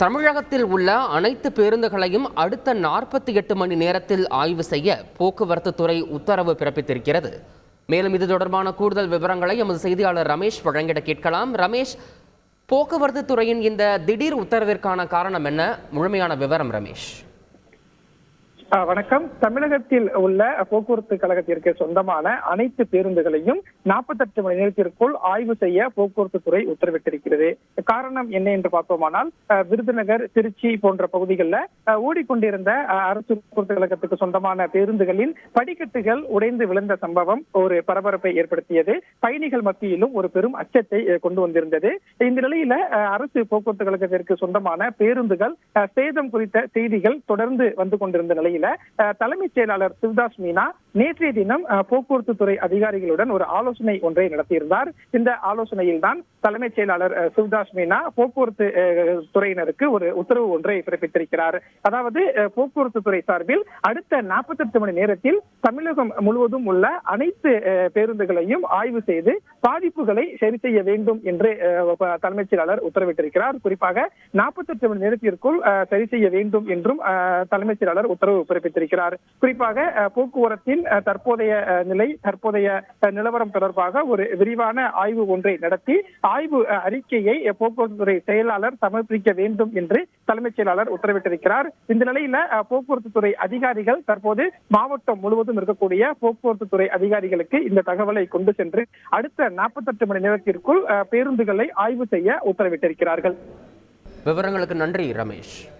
தமிழகத்தில் உள்ள அனைத்து பேருந்துகளையும் அடுத்த நாற்பத்தி எட்டு மணி நேரத்தில் ஆய்வு செய்ய போக்குவரத்து துறை உத்தரவு பிறப்பித்திருக்கிறது. மேலும் இது தொடர்பான கூடுதல் விவரங்களை எமது செய்தியாளர் ரமேஷ் வழங்கிட கேட்கலாம். ரமேஷ் போக்குவரத்து துறையின் இந்த திடீர் உத்தரவிற்கான காரணம் என்ன? முழுமையான விவரம் ரமேஷ். வணக்கம். தமிழகத்தில் உள்ள போக்குவரத்து கழகத்திற்கு சொந்தமான அனைத்து பேருந்துகளையும் நாற்பத்தெட்டு மணி நேரத்திற்குள் ஆய்வு செய்ய போக்குவரத்து துறை உத்தரவிட்டிருக்கிறது. காரணம் என்ன என்று பார்த்தோமானால் விருதுநகர் திருச்சி போன்ற பகுதிகளில் ஓடிக்கொண்டிருந்த அரசு போக்குவரத்து கழகத்துக்கு சொந்தமான பேருந்துகளின் படிக்கட்டுகள் உடைந்து விழுந்த சம்பவம் ஒரு பரபரப்பை ஏற்படுத்தியது. பயணிகள் மத்தியிலும் ஒரு பெரும் அச்சத்தை கொண்டு வந்திருந்தது. இந்த நிலையில அரசு போக்குவரத்து கழகத்திற்கு சொந்தமான பேருந்துகள் சேதம் குறித்த செய்திகள் தொடர்ந்து வந்து கொண்டிருந்த நிலையில் அஹ், தலைமைச் செயலாளர் சிவதாஸ் மீனா நேற்றைய தினம் போக்குவரத்து துறை அதிகாரிகளுடன் ஒரு ஆலோசனை ஒன்றை நடத்தியிருந்தார். இந்த ஆலோசனையில் தான் தலைமைச் செயலாளர் சிவதாஸ் மீனா போக்குவரத்து துறையினருக்கு ஒரு உத்தரவு ஒன்றை பிறப்பித்திருக்கிறார். அதாவது போக்குவரத்து துறை சார்பில் அடுத்த நாற்பத்தெட்டு மணி நேரத்தில் தமிழகம் முழுவதும் உள்ள அனைத்து பேருந்துகளையும் ஆய்வு செய்து பாதிப்புகளை சரி செய்ய வேண்டும் என்று அஹ், தலைமைச் செயலாளர் உத்தரவிட்டிருக்கிறார். குறிப்பாக நாற்பத்தெட்டு மணி நேரத்திற்குள் சரி செய்ய வேண்டும் என்றும் தலைமைச் செயலாளர் உத்தரவு பிறப்பித்திருக்கிறார். குறிப்பாக அஹ், போக்குவரத்தின் தற்போதைய நிலை தற்போதைய நிலவரம் தொடர்பாக ஒரு விரிவான ஆய்வு ஒன்றை நடத்தி ஆய்வு அறிக்கையை போக்குவரத்து துறை செயலாளர் சமர்ப்பிக்க வேண்டும் என்று தலைமைச் செயலாளர் உத்தரவிட்டிருக்கிறார். இந்த நிலையில போக்குவரத்து துறை அதிகாரிகள் தற்போது மாவட்டம் முழுவதும் இருக்கக்கூடிய போக்குவரத்து துறை அதிகாரிகளுக்கு இந்த தகவலை கொண்டு சென்று அடுத்த நாற்பத்தெட்டு மணி நேரத்திற்குள் பேருந்துகளை ஆய்வு செய்ய உத்தரவிட்டிருக்கிறார்கள். விவரங்களுக்கு நன்றி ரமேஷ்.